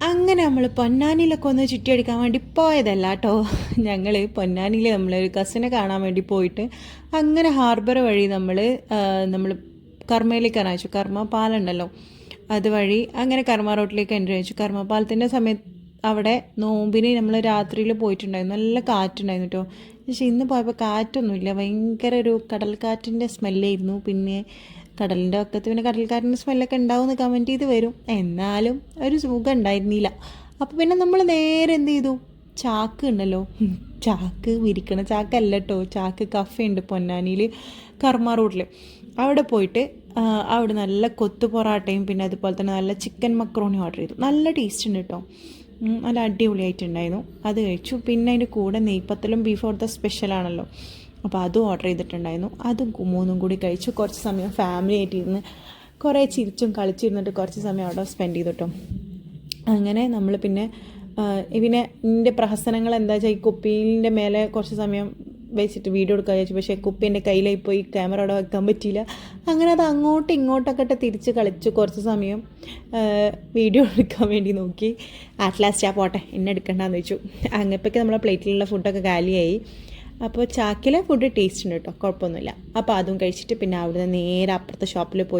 അങ്ങനെ നമ്മൾ പൊന്നാനിയിലൊക്കെ ഒന്ന് ചുറ്റിയടിക്കാൻ വേണ്ടി പോയതല്ല കേട്ടോ. ഞങ്ങൾ പൊന്നാനിയിൽ നമ്മളൊരു കസിനെ കാണാൻ വേണ്ടി പോയിട്ട് അങ്ങനെ ഹാർബർ വഴി നമ്മൾ നമ്മൾ കർമ്മയിലേക്ക് അയച്ചു കർമ്മ പാലുണ്ടല്ലോ അതുവഴി അങ്ങനെ കർമ്മ റോട്ടിലേക്ക് എന്റർ അയച്ചു കർമ്മ പാലത്തിന്റെ സമയത്ത് അവിടെ നോമ്പിന് നമ്മൾ രാത്രിയിൽ പോയിട്ടുണ്ടായിരുന്നു. നല്ല കാറ്റുണ്ടായിരുന്നു കേട്ടോ. പക്ഷേ ഇന്ന് പോയപ്പോൾ കാറ്റൊന്നുമില്ല. ഭയങ്കര ഒരു കടൽക്കാറ്റിന്റെ സ്മെല്ലായിരുന്നു പിന്നെ കടലിന്റെ പക്കത്ത് പിന്നെ കടൽക്കാരന്റെ സ്മെല്ലൊക്കെ ഉണ്ടാവുമെന്ന് കമന്റ് ചെയ്ത് വരും. എന്നാലും ഒരു സുഖം ഉണ്ടായിരുന്നില്ല. അപ്പോൾ പിന്നെ നമ്മൾ നേരെ എന്ത് ചെയ്തു? ചാക്ക് ഉണ്ടല്ലോ. ചാക്ക് വിരിക്കണ ചാക്കല്ല കേട്ടോ ചാക്ക് കഫേ ഉണ്ട് പൊന്നാനിയിൽ കർമ്മ റോഡിൽ അവിടെ പോയിട്ട് അവിടെ നല്ല കൊത്തു പൊറാട്ടയും പിന്നെ അതുപോലെ തന്നെ നല്ല ചിക്കൻ മക്രോണി ഓർഡർ ചെയ്തു. നല്ല ടേസ്റ്റ് ഉണ്ട് കേട്ടോ നല്ല അടിപൊളിയായിട്ടുണ്ടായിരുന്നു. അത് കഴിച്ചു. പിന്നെ അതിന്റെ കൂടെ നെയ്പ്പത്തലും ബീഫ് അവിടുത്തെ സ്പെഷ്യലാണല്ലോ അപ്പോൾ അതും ഓർഡർ ചെയ്തിട്ടുണ്ടായിരുന്നു. അതും മൂന്നും കൂടി കഴിച്ചു. കുറച്ച് സമയം ഫാമിലി ആയിട്ട് ഇരുന്ന് കുറേ ചിരിച്ചും കളിച്ചിരുന്നിട്ട് കുറച്ച് സമയം അവിടെ സ്പെൻഡ് ചെയ്തിട്ടും. അങ്ങനെ നമ്മൾ പിന്നെ പിന്നെ എന്റെ പ്രഹസനങ്ങൾ എന്താ വെച്ചാൽ ഈ കുപ്പീന്റെ മേലെ കുറച്ച് സമയം വെച്ചിട്ട് വീഡിയോ എടുക്കാൻ വിചാരിച്ചു. പക്ഷേ കുപ്പി എന്റെ കയ്യിലായി പോയി ക്യാമറ അവിടെ വെക്കാൻ പറ്റിയില്ല. അങ്ങനെ അത് അങ്ങോട്ടും ഇങ്ങോട്ടൊക്കെ തിരിച്ച് കളിച്ചു. കുറച്ച് സമയം വീഡിയോ എടുക്കാൻ വേണ്ടി നോക്കി. അറ്റ് ലാസ്റ്റ് ആ പോട്ടെ എന്നെ എടുക്കണ്ടെന്ന് വെച്ചു. അങ്ങപ്പോഴേക്ക് നമ്മളെ പ്ലേറ്റിലുള്ള ഫുഡൊക്കെ കാലിയായി. അപ്പോൾ ചാക്കിലെ ഫുഡ് ടേസ്റ്റ് ഉണ്ട് കേട്ടോ കുഴപ്പമൊന്നുമില്ല. അപ്പോൾ അതും കഴിച്ചിട്ട് പിന്നെ അവിടുന്ന് നേരെ അപ്പുറത്തെ ഷോപ്പിൽ പോയി